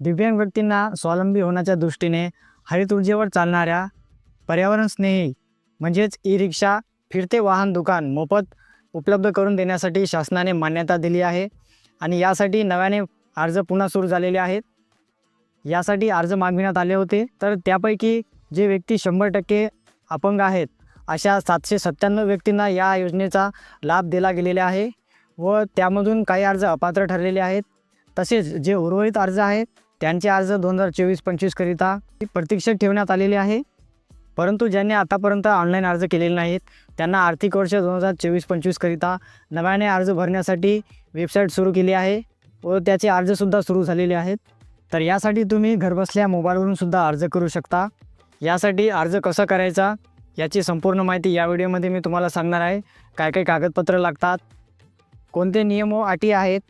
दिव्यांग व्यक्तींना स्वावलंबी होण्याच्या दृष्टीने हरित ऊर्जेवर चालणाऱ्या पर्यावरणस्नेही म्हणजेच ई रिक्षा फिरते वाहन दुकान मोफत उपलब्ध करून देण्यासाठी शासनाने मान्यता दिली आहे आणि यासाठी नव्याने अर्ज पुन्हा सुरू झालेले आहेत. यासाठी अर्ज मागविण्यात आले होते तर त्यापैकी जे व्यक्ती शंभर टक्के अपंग आहेत अशा सातशे सत्त्याण्णव व्यक्तींना या योजनेचा लाभ दिला गेलेला आहे व त्यामधून काही अर्ज अपात्र ठरलेले आहेत. तसेच जे उर्वरित अर्ज आहेत त्यांचे अर्ज दोन हजार चोवीस पंचवीसकरिता प्रतीक्षा ठेवण्यात आलेले आहे. परंतु ज्यांनी आतापर्यंत ऑनलाईन अर्ज केलेले नाहीत त्यांना आर्थिक वर्ष दोन हजार चोवीस पंचवीसकरिता नव्याने अर्ज भरण्यासाठी वेबसाईट सुरू केली आहे व त्याचे अर्जसुद्धा सुरू झालेले आहेत. तर यासाठी तुम्ही घरबसल्या मोबाईलवरून सुद्धा अर्ज करू शकता. यासाठी अर्ज कसा करायचा याची संपूर्ण माहिती या व्हिडिओमध्ये मी तुम्हाला सांगणार आहे. काय काय कागदपत्र लागतात कोणते नियम व अटी आहेत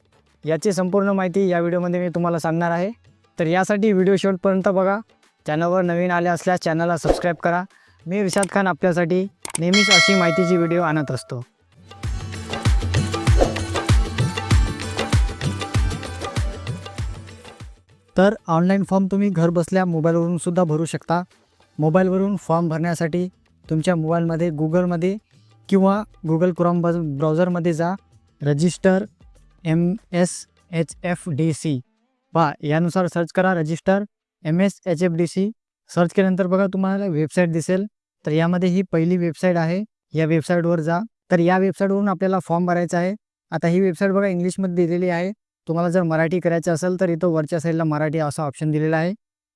याची संपूर्ण माहिती या व्हिडिओमध्ये मी तुम्हाला सांगणार आहे. तर यासाठी व्हिडिओ शेवटपर्यंत बघा. चॅनलवर नवीन आले असल्यास चॅनलला सबस्क्राईब करा. मी विशाद खान आपल्यासाठी नेहमीच अशी माहितीची व्हिडिओ आणत असतो. तर ऑनलाईन फॉर्म तुम्ही घर बसल्या मोबाईलवरून सुद्धा भरू शकता. मोबाईलवरून फॉर्म भरण्यासाठी तुमच्या मोबाईलमध्ये गुगलमध्ये किंवा गुगल क्रोम ब्राउझरमध्ये जा. Register M S H F D C. पहा यानुसार सर्च करा register M S H F D C search केल्यानंतर बघा तुम्हाला वेबसाईट दिसेल. तर यामध्ये ही पहिली वेबसाईट आहे. या वेबसाईटवर जा. तर या वेबसाईटवरून आपल्याला फॉर्म भरायचा आहे. आता ही वेबसाईट बघा इंग्लिशमध्ये दिलेली आहे. तुम्हाला जर मराठी करायचं असेल तर इथं वरच्या साईडला मराठी असा ऑप्शन दिलेला आहे.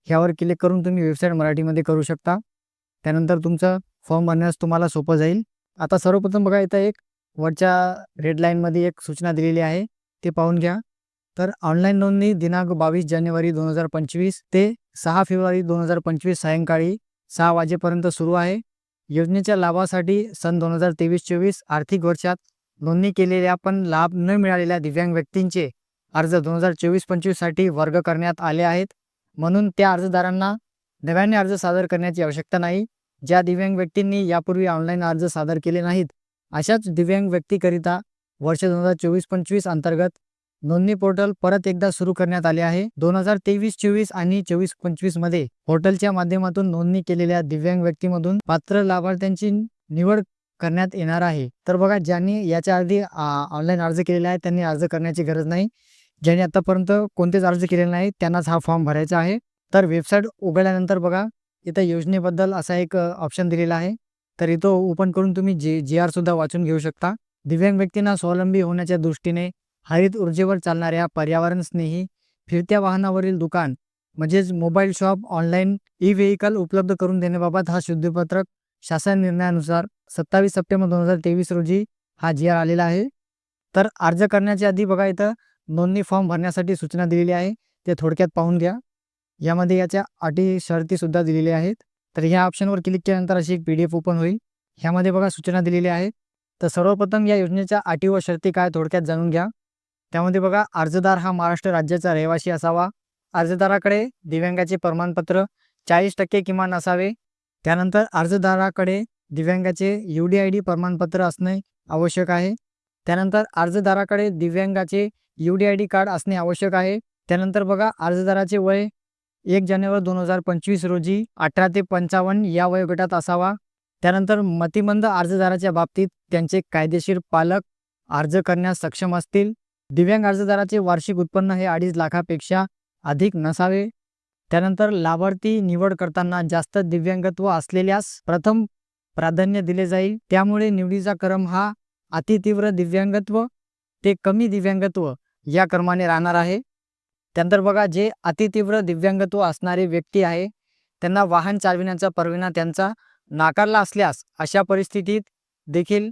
ह्यावर क्लिक करून तुम्ही वेबसाईट मराठीमध्ये करू शकता. त्यानंतर तुमचं फॉर्म भरण्यास तुम्हाला सोपं जाईल. आता सर्वप्रथम बघा इथं एक वरच्या रेड लाईनमध्ये एक सूचना दिलेली आहे. ते पाहून घ्या. तर ऑनलाईन नोंदणी दिनांक बावीस जानेवारी दोन हजार पंचवीस ते सहा फेब्रुवारी दोन हजार पंचवीस सायंकाळी सहा वाजेपर्यंत सुरू आहे. योजनेच्या लाभासाठी सन दोन हजार तेवीस चोवीस आर्थिक वर्षात नोंदणी केलेल्या पण लाभ न मिळालेल्या दिव्यांग व्यक्तींचे अर्ज दोन हजार चोवीस पंचवीससाठी वर्ग करण्यात आले आहेत. म्हणून त्या अर्जदारांना नव्याने अर्ज सादर करण्याची आवश्यकता नाही. ज्या दिव्यांग व्यक्तींनी यापूर्वी ऑनलाईन अर्ज सादर केले नाहीत अशाच दिव्यांग व्यक्तीकरिता वर्ष दोन हजार चोवीस पंचवीस अंतर्गत नोंदणी पोर्टल परत एकदा सुरू करण्यात आले आहे. दोन हजार तेवीस चोवीस आणि चोवीस पंचवीसमध्ये पोर्टलच्या माध्यमातून नोंदणी केलेल्या दिव्यांग व्यक्तीमधून पात्र लाभार्थ्यांची निवड करण्यात येणार आहे. तर बघा ज्यांनी याच्या आधी ऑनलाईन अर्ज केलेला आहे त्यांनी अर्ज करण्याची गरज नाही. ज्यांनी आतापर्यंत कोणतेच अर्ज केलेले नाही त्यांनाच हा फॉर्म भरायचा आहे. तर वेबसाईट उघडल्यानंतर बघा इथं योजनेबद्दल असा एक ऑप्शन दिलेला आहे. तर इथं ओपन करून तुम्ही जे जी आर सुद्धा वाचून घेऊ शकता. दिव्यांग व्यक्तींना स्वावलंबी होण्याच्या दृष्टीने हरित ऊर्जेवर चालणाऱ्या पर्यावरण स्नेही फिरत्या वाहनावरील दुकान म्हणजेच mobile shop online e vehicle उपलब्ध करून देण्याबाबत हा शुद्धपत्रक शासन निर्णयानुसार सत्तावीस सप्टेंबर दोन हजार तेवीस रोजी हा जी आर आलेला आहे. तर अर्ज करण्याच्या आधी बघा इथं नोंदणी फॉर्म भरण्यासाठी सूचना दिलेली आहे. ते थोडक्यात पाहून घ्या. यामध्ये याच्या अटी शर्ती सुद्धा दिलेल्या आहेत. तर ह्या ऑप्शनवर क्लिक केल्यानंतर अशी एक पी डी एफ ओपन होईल. ह्यामध्ये बघा सूचना दिलेल्या आहेत. तर सर्वप्रथम या योजनेच्या अटी व शर्ती काय थोडक्यात जाणून घ्या. त्यामध्ये बघा अर्जदार हा महाराष्ट्र राज्याचा रहिवासी असावा. अर्जदाराकडे दिव्यांगाचे प्रमाणपत्र चाळीस टक्के किमान असावे. त्यानंतर अर्जदाराकडे दिव्यांगाचे यू डी आय डी प्रमाणपत्र असणे आवश्यक आहे. त्यानंतर अर्जदाराकडे दिव्यांगाचे U D I D card असणे आवश्यक आहे. त्यानंतर बघा अर्जदाराचे वय एक जानेवारी दोन हजार पंचवीस रोजी अठरा ते पंचावन्न या वयोगटात असावा. त्यानंतर मतिमंद अर्जदाराच्या बाबतीत त्यांचे कायदेशीर पालक अर्ज करण्यास सक्षम असतील. दिव्यांग अर्जदाराचे वार्षिक उत्पन्न हे अडीच लाखापेक्षा अधिक नसावे. त्यानंतर लाभार्थी निवड करताना जास्त दिव्यांगत्व असलेल्यास प्रथम प्राधान्य दिले जाईल. त्यामुळे निवडीचा क्रम हा अतितीव्र दिव्यांगत्व ते कमी दिव्यांगत्व या क्रमाने राहणार आहे. त्यानंतर बघा जे अतितीव्र दिव्यांगत्व असणारे व्यक्ती आहे त्यांना वाहन चालविण्याचा परवाना त्यांचा नाकारला असल्यास अशा परिस्थितीत देखील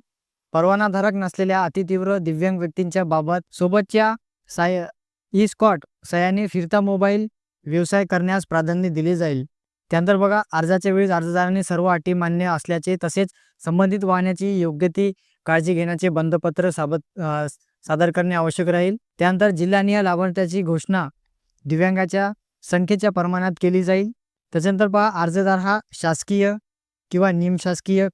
परवानाधारक नसलेल्या अतितीव्र दिव्यांग व्यक्तींच्या बाबत सोबतच्या साय ई स्कॉट सहाय्याने फिरता मोबाईल व्यवसाय करण्यास प्राधान्य दिले जाईल. त्यानंतर बघा अर्जाच्या वेळी अर्जदाराने सर्व अटी मान्य असल्याचे तसेच संबंधित वाहनाची योग्य ती काळजी घेण्याचे बंधपत्र साबत सादर करणे आवश्यक राहील. त्यानंतर जिल्हानिहाय लाभार्थ्याची घोषणा दिव्यांगाच्या संख्येच्या प्रमाणात केली जाईल. त्याच्यानंतर पहा अर्जदार हा शासकीय किंवा निमशासकीय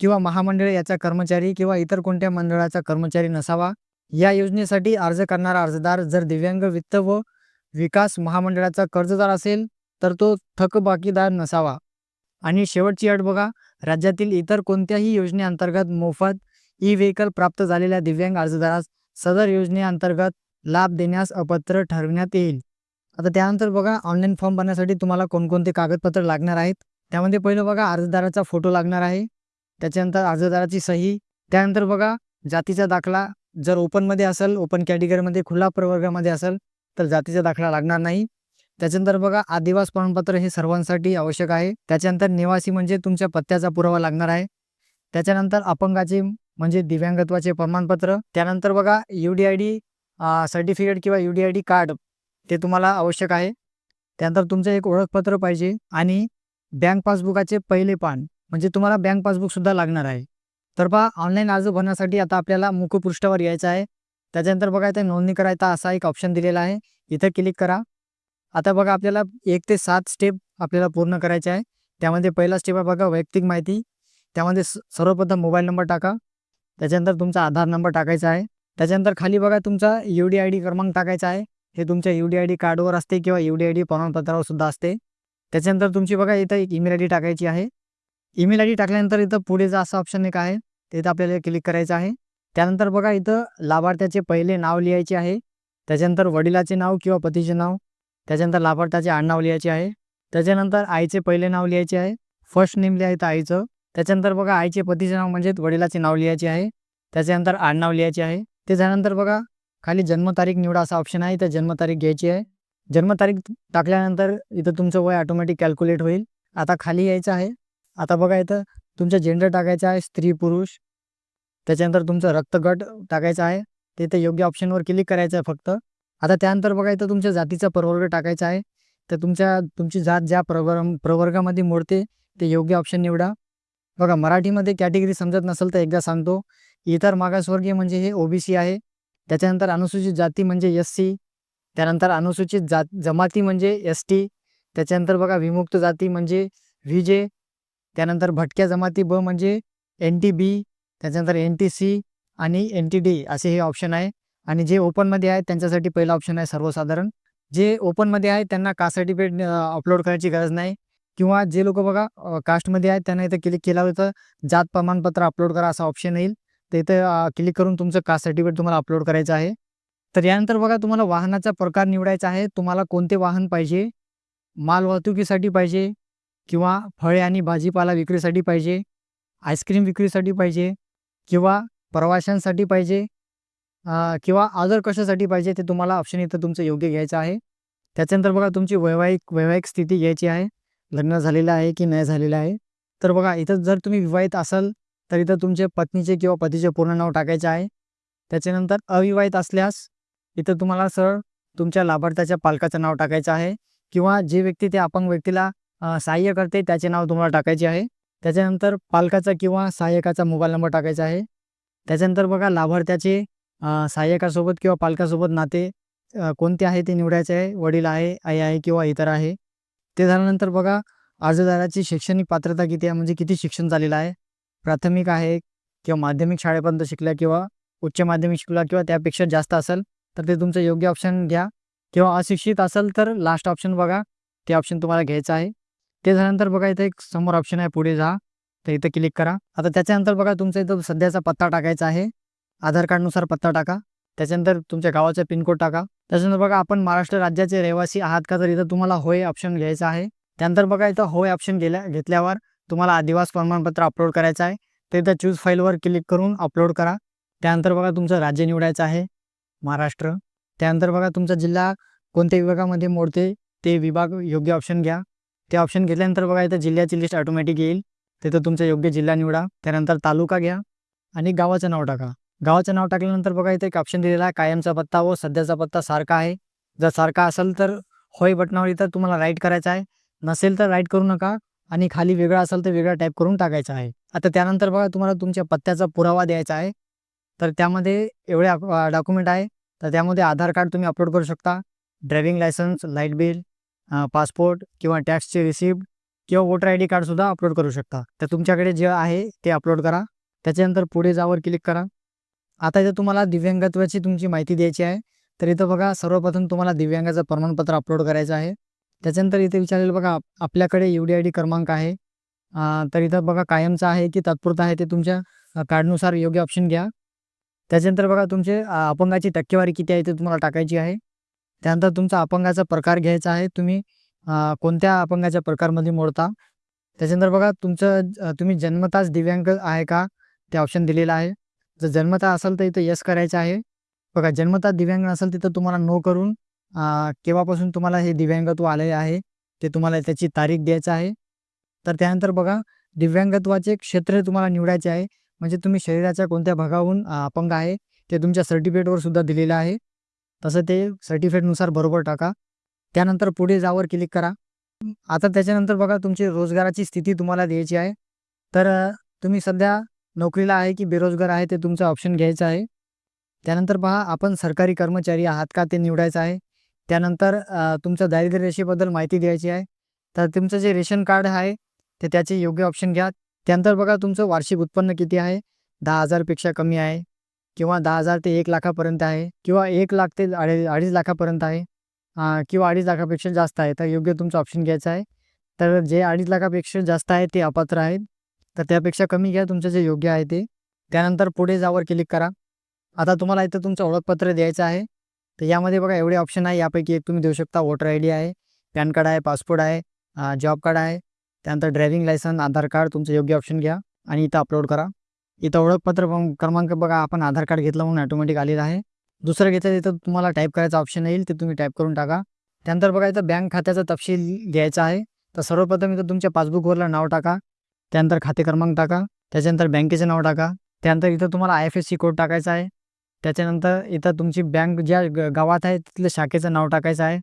किंवा महामंडळ याचा कर्मचारी किंवा इतर कोणत्या मंडळाचा कर्मचारी नसावा या योजनेसाठी अर्ज करणारा अर्जदार जर दिव्यांग वित्त व विकास महामंडळाचा कर्जदार असेल तर तो थकबाकीदार नसावा. आणि शेवटची अट बघा राज्यातील इतर कोणत्याही योजनेअंतर्गत मोफत ई व्हेकल प्राप्त झालेल्या दिव्यांग अर्जदारास सदर योजनेअंतर्गत लाभ देण्यास अपात्र ठरविण्यात येईल. आता त्यानंतर बघा ऑनलाईन फॉर्म भरण्यासाठी तुम्हाला कोणकोणते कागदपत्र लागणार आहेत? त्यामध्ये पहिलं बघा अर्जदाराचा फोटो लागणार आहे. त्याच्यानंतर अर्जदाराची सही. त्यानंतर बघा जातीचा दाखला जर ओपनमध्ये असेल ओपन कॅटेगरीमध्ये खुला प्रवर्गामध्ये असेल तर जातीचा दाखला लागणार नाही. त्याच्यानंतर बघा आदिवास प्रमाणपत्र हे सर्वांसाठी आवश्यक आहे. त्याच्यानंतर निवासी म्हणजे तुमच्या पत्त्याचा पुरावा लागणार आहे. त्याच्यानंतर अपंगाचे म्हणजे दिव्यांगत्वाचे प्रमाणपत्र. त्यानंतर बघा U D I D certificate किंवा U D I D card ते तुम्हाला आवश्यक आहे. त्यानंतर तुमचं एक ओळखपत्र पाहिजे आणि बँक पासबुकाचे पहिले पान. म्हणजे तुम्हाला बँक पासबुकसुद्धा लागणार आहे. तर पहा ऑनलाईन अर्ज भरण्यासाठी आता आपल्याला मुखपृष्ठावर यायचं आहे. त्याच्यानंतर बघा इथे नोंदणी करायचा असा एक ऑप्शन दिलेला आहे. इथं क्लिक करा. आता बघा आपल्याला एक ते सात स्टेप आपल्याला पूर्ण करायचे आहे. त्यामध्ये पहिला स्टेप आहे बघा वैयक्तिक माहिती. त्यामध्ये स- सर्वप्रथम मोबाईल नंबर टाका. त्याच्यानंतर तुमचा आधार नंबर टाकायचा आहे. त्याच्यानंतर खाली बघा तुमचा यू डी आय डी क्रमांक टाकायचा आहे. हे तुमच्या यू डी आय डी कार्डवर असते किंवा यू डी आय डी प्रमाणपत्रावर सुद्धा असते. त्याच्यानंतर तुमची बघा इथं एक ईमेल आय डी टाकायची आहे. ईमेल आय डी टाकल्यानंतर इथं पुढे जा असा ऑप्शन एक आहे. तिथं आपल्याला क्लिक करायचं आहे. त्यानंतर बघा इथं लाभार्थ्याचे पहिले नाव लिहायचे आहे. त्याच्यानंतर वडिलाचे नाव किंवा पतीचे नाव. त्याच्यानंतर लाभार्थ्याचे आडनाव लिहायचे आहे. त्याच्यानंतर आईचे पहिले नाव लिहायचे आहे. फर्स्ट नेम लिहायचं आईचं. त्याच्यानंतर बघा आईचे पतीचे नाव म्हणजेच वडिलाचे नाव लिहायचे आहे. त्याच्यानंतर आडनाव लिहायचे आहे. ते झाल्यानंतर बघा खाली जन्मतारीख निवडा असा ऑप्शन आहे. तर जन्मतारीख घ्यायची आहे. जन्मतारीख टाकल्यानंतर इथं तुमचं वय ऑटोमॅटिक कॅल्क्युलेट होईल. आता खाली यायचं आहे. आता बघा इथं तुमचं जेंडर टाकायचं आहे स्त्री पुरुष. त्याच्यानंतर तुमचं रक्तगट टाकायचं आहे. ते इथं योग्य ऑप्शनवर क्लिक करायचं आहे फक्त. आता त्यानंतर बघा इथं तुमच्या जातीचा प्रवर्ग टाकायचा आहे. तर तुमच्या तुमची जात ज्या प्रवर प्रवर्गामध्ये मोडते ते योग्य ऑप्शन निवडा. बघा मराठीमध्ये कॅटेगरी समजत नसेल तर एकदा सांगतो. इतर मागासवर्गीय म्हणजे हे ओबीसी आहे. त्याच्यानंतर अनुसूचित जाती म्हणजे एस सी त्यानंतर अनुसूचित जात जमाती म्हणजे एस टी त्याच्यानंतर बघा विमुक्त जाती म्हणजे व्ही जे त्यानंतर भटक्या जमाती ब म्हणजे एन टी बी त्याच्यानंतर एन टी सी आणि एन टी डी असे हे ऑप्शन आहे. आणि जे ओपनमध्ये आहेत त्यांच्यासाठी पहिला ऑप्शन आहे सर्वसाधारण. जे ओपनमध्ये आहे त्यांना कास्ट सर्टिफिकेट अपलोड करायची गरज नाही. किंवा जे लोक बघा कास्टमध्ये आहेत त्यांना इथं क्लिक केलं होतं जात प्रमाणपत्र अपलोड करा असा ऑप्शन येईल. तर इथं क्लिक करून तुमचं कास्ट सर्टिफिकेट तुम्हाला अपलोड करायचं आहे. तर यानंतर बघा तुम्हाला वाहनाचा प्रकार निवडायचा आहे. तुम्हाला कोणते वाहन पाहिजे? माल वाहतुकीसाठी पाहिजे. किंवा फळे आणि भाजीपाला विक्रीसाठी पाहिजे आईस्क्रीम विक्रीसाठी पाहिजे किंवा प्रवाशांसाठी पाहिजे किंवा आदर कशासाठी पाहिजे ते तुम्हाला ऑप्शन इथं तुमचं योग्य घ्यायचं आहे. त्याच्यानंतर बघा तुमची वैवाहिक वैवाहिक स्थिती घ्यायची आहे. लग्न झालेलं आहे की नाही झालेलं आहे. तर बघा इथं जर तुम्ही विवाहित असाल तर इथं तुमचे पत्नीचे किंवा पतीचे पूर्ण नाव टाकायचे आहे. त्याच्यानंतर अविवाहित असल्यास इथं तुम्हाला सरळ तुमच्या लाभार्थ्याच्या पालकाचं नाव टाकायचं आहे. किंवा जे व्यक्ती त्या अपंग व्यक्तीला सहाय्य करते त्याचे नाव तुम्हाला टाकायचे आहे. त्याच्यानंतर पालकाचा किंवा सहाय्यकाचा मोबाईल नंबर टाकायचा आहे. त्याच्यानंतर बघा लाभार्थ्याचे सहाय्यकासोबत किंवा पालकासोबत नाते कोणते आहे ते निवडायचे आहे. वडील आहे आई आहे किंवा इतर आहे. ते झाल्यानंतर बघा अर्जदाराची शैक्षणिक पात्रता किती आहे म्हणजे किती शिक्षण झालेलं आहे. प्राथमिक आहे किंवा माध्यमिक शाळेपर्यंत शिकल्या किंवा उच्च माध्यमिक शिकला किंवा त्यापेक्षा जास्त असेल तर ते तुमचं योग्य ऑप्शन घ्या. किंवा अशिक्षित असेल तर लास्ट ऑप्शन बघा ते ऑप्शन तुम्हाला घ्यायचं आहे. ते झाल्यानंतर बघा इथं एक समोर ऑप्शन आहे पुढे जा. तर इथं क्लिक करा. आता त्याच्यानंतर बघा तुमचा इथं सध्याचा पत्ता टाकायचा आहे. आधार कार्डनुसार पत्ता टाका. त्याच्यानंतर तुमच्या गावाचा पिनकोड टाका. त्याच्यानंतर बघा आपण महाराष्ट्र राज्याचे रहिवासी आहात का? तर इथं तुम्हाला होय ऑप्शन घ्यायचा आहे. त्यानंतर बघा इथं होय ऑप्शन गेल्या घेतल्यावर तुम्हाला आदिवास प्रमाणपत्र अपलोड करायचं आहे. तर इथं चूज फाईलवर क्लिक करून अपलोड करा. त्यानंतर बघा तुमचं राज्य निवडायचं आहे महाराष्ट्र. त्यानंतर बघा तुमचा जिल्हा कोणत्या विभागामध्ये मोडते ते विभाग योग्य ऑप्शन घ्या. ते ऑप्शन घेतल्यानंतर बघा इथं जिल्ह्याची लिस्ट ऑटोमॅटिक येईल. तिथं तुमचा योग्य जिल्हा निवडा. त्यानंतर तालुका घ्या आणि गावाचं नाव टाका. गावाचं नाव टाकल्यानंतर बघा इथे एक ऑप्शन दिलेला आहे कायमचा पत्ता व सध्याचा पत्ता सारखा आहे. जर सारखा असेल तर होय बटनावर इथं तुम्हाला राईट करायचा आहे. नसेल तर राईट करू नका आणि खाली वेगळा असेल तर वेगळा टाईप करून टाकायचा आहे. आता त्यानंतर बघा तुम्हाला तुमच्या पत्त्याचा पुरावा द्यायचा आहे. तर त्यामध्ये एवढे डॉक्युमेंट आहे. तर त्यामध्ये आधार कार्ड तुम्ही अपलोड करू शकता. Driving licence light bill passport किंवा टॅक्सचे रिसिप्ट किंवा वोटर आय डी कार्डसुद्धा अपलोड करू शकता. तर तुमच्याकडे जे आहे ते अपलोड करा. त्याच्यानंतर पुढे जावर क्लिक करा. आता इथं तुम्हाला दिव्यांगत्वाची तुमची माहिती द्यायची आहे. तर इथं बघा सर्वप्रथम तुम्हाला दिव्यांगाचं प्रमाणपत्र अपलोड करायचं आहे. त्याच्यानंतर इथे विचारलेलं बघा आपल्याकडे यू डी आय डी क्रमांक आहे. तर इथं बघा कायमचा आहे की तात्पुरता आहे ते तुमच्या कार्डनुसार योग्य ऑप्शन घ्या. त्याच्यानंतर बघा तुमचे अपंगाची टक्केवारी किती आहे ते तुम्हाला टाकायची आहे. त्यानंतर तुमचा अपंगाचा प्रकार घ्यायचा आहे. तुम्ही कोणत्या अपंगाच्या प्रकारमध्ये मोडता? त्याच्यानंतर बघा तुमचं तुम्ही जन्मताच दिव्यांग आहे का? ते ऑप्शन दिलेलं आहे. जर जन्मता असेल तर इथं यस करायचं आहे. बघा जन्मता दिव्यांग असेल तिथं तुम्हाला नो करून केव्हापासून तुम्हाला हे दिव्यांगत्व आले आहे ते तुम्हाला त्याची तारीख द्यायचं आहे. तर त्यानंतर बघा दिव्यांगत्वाचे क्षेत्र तुम्हाला निवडायचे आहे. म्हणजे तुम्ही शरीराच्या कोणत्या भागाहून अपंग आहे ते तुमच्या सर्टिफिकेटवर सुद्धा दिलेलं आहे. तसं ते सर्टिफिकेटनुसार बरोबर टाका. त्यानंतर पुढे जावर क्लिक करा. आता त्याच्यानंतर बघा तुमची रोजगाराची स्थिती तुम्हाला द्यायची आहे. तर तुम्ही सध्या नोकरीला आहे की बेरोजगार आहे ते तुमचं ऑप्शन घ्यायचं आहे. त्यानंतर पहा आपण सरकारी कर्मचारी आहात का ते निवडायचं आहे. त्यानंतर तुमचं दारिद्र्य रेषेबद्दल माहिती द्यायची आहे. तर तुमचं जे रेशन कार्ड आहे ते त्याचे योग्य ऑप्शन घ्या. त्यानंतर बघा तुमचं वार्षिक उत्पन्न किती आहे? दहा हजारपेक्षा कमी आहे. किंवा दहा हजार ते एक लाखापर्यंत आहे किंवा एक लाख ते अडी अडीच लाखापर्यंत आहे किंवा अडीच लाखापेक्षा जास्त आहे तर योग्य तुमचं ऑप्शन घ्यायचं आहे. तर जे अडीच लाखापेक्षा जास्त आहे ते अपात्र आहेत. तर त्यापेक्षा कमी घ्या तुमचं जे योग्य आहे ते. त्यानंतर पुढे जावर क्लिक करा. आता तुम्हाला इथं तुमचं ओळखपत्र द्यायचं आहे. तर यामध्ये बघा एवढे ऑप्शन आहे. यापैकी एक तुम्ही देऊ शकता वोटर आय डी आहे पॅन कार्ड आहे पासपोर्ट आहे जॉब कार्ड आहे. त्यानंतर ड्रायव्हिंग लायसन आधार कार्ड तुमचं योग्य ऑप्शन घ्या आणि इथं अपलोड करा. इथं ओळखपत्र क्रमांक बघा आपण आधार कार्ड घेतलं म्हणून ऑटोमॅटिक आलेलं आहे. दुसरं घेतलं तिथं तुम्हाला टाईप करायचा ऑप्शन येईल ते तुम्ही टाईप करून टाका. त्यानंतर बघा इथं बँक खात्याचा तपशील द्यायचा आहे. तर सर्वप्रथम इथं तुमच्या पासबुकवरलं नाव टाका. त्यानंतर खाते क्रमांक टाका. त्याच्यानंतर बँकेचं नाव टाका. त्यानंतर इथं तुम्हाला I F S C code टाकायचा आहे. त्याच्यानंतर इथं तुमची बँक ज्या ग- गावात आहे तिथल्या शाखेचं नाव टाकायचं आहे.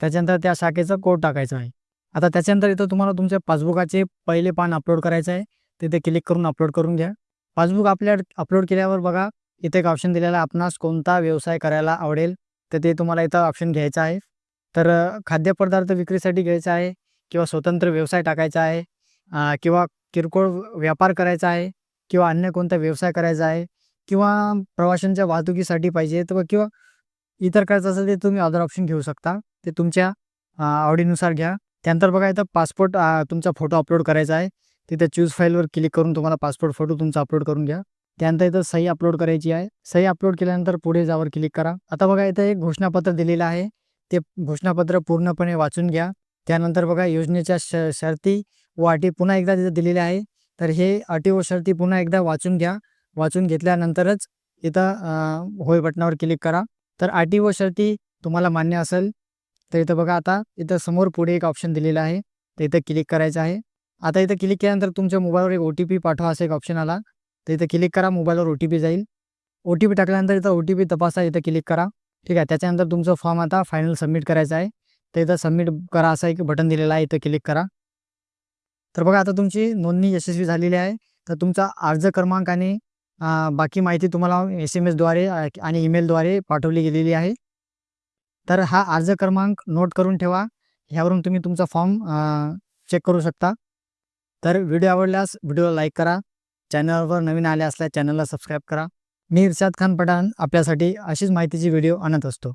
त्याच्यानंतर त्या शाखेचं कोड टाकायचं आहे. आता त्याच्यानंतर इथं तुम्हाला तुमच्या पासबुकाचे पहिले पान अपलोड करायचं आहे. तिथे क्लिक करून अपलोड करून घ्या. पासबुक आपल्या अपलोड केल्यावर बघा इथे एक ऑप्शन दिलेला आहे आपणास कोणता व्यवसाय करायला आवडेल? तर ते तुम्हाला इथं ऑप्शन घ्यायचं आहे. तर खाद्यपदार्थ विक्रीसाठी घ्यायचं आहे किंवा स्वतंत्र व्यवसाय टाकायचा आहे किंवा किरकोळ व्यापार करायचा आहे किंवा अन्य कोणता व्यवसाय करायचा आहे किंवा प्रवाशांच्या वाहतुकीसाठी पाहिजे तर किंवा इतर करायचं असेल ते तुम्ही अदर ऑप्शन घेऊ शकता. ते तुमच्या आवडीनुसार घ्या. त्यानंतर बघा इथं पासपोर्ट तुमचा फोटो अपलोड करायचा आहे. तिथे चूज फाईलवर क्लिक करून तुम्हाला पासपोर्ट फोटो तुमचा अपलोड करून घ्या. त्यानंतर इथं सही अपलोड करायची आहे. सही अपलोड केल्यानंतर पुढे जावर क्लिक करा. आता बघा इथं एक घोषणापत्र दिलेलं आहे. ते घोषणापत्र पूर्णपणे वाचून घ्या. त्यानंतर बघा योजनेच्या श शर्ती व अटी पुन्हा एकदा तिथं दिलेल्या आहे. तर हे अटी व शर्ती पुन्हा एकदा वाचून घ्या. वाचून घेतल्यानंतरच इथं होय बटनावर क्लिक करा. तर अटी व शर्ती तुम्हाला मान्य असेल. तर इथं बघा आता इथं समोर पुढे एक ऑप्शन दिलेलं आहे. तर इथं क्लिक करायचं आहे. आता इथं क्लिक केल्यानंतर तुमच्या मोबाईलवर एक ओ टी पी पाठवा असं एक ऑप्शन आला. तर इथं क्लिक करा मोबाईलवर ओ टी पी जाईल. ओ टी पी टाकल्यानंतर इथं ओ टी पी तपासा इथं क्लिक करा. ठीक आहे त्याच्यानंतर तुमचं फॉर्म आता फायनल सबमिट करायचा आहे. तर इथं सबमिट करा असं एक बटन दिलेलं आहे इथं क्लिक करा. तर बघा आता तुमची नोंदणी यशस्वी झालेली आहे. तर तुमचा अर्ज क्रमांक आणि बाकी माहिती तुम्हाला एस एम एसद्वारे आणि ईमेलद्वारे पाठवली गेलेली आहे. तर हा अर्ज क्रमांक नोट करून ठेवा. ह्यावरून तुम्ही तुमचा फॉर्म चेक करू शकता. तर व्हिडिओ आवडल्यास व्हिडिओला लाईक करा चॅनलवर नवीन आले असल्यास चॅनलला सबस्क्राईब करा. मी इर्शाद खान पठाण आपल्यासाठी अशीच माहितीची व्हिडिओ आणत असतो.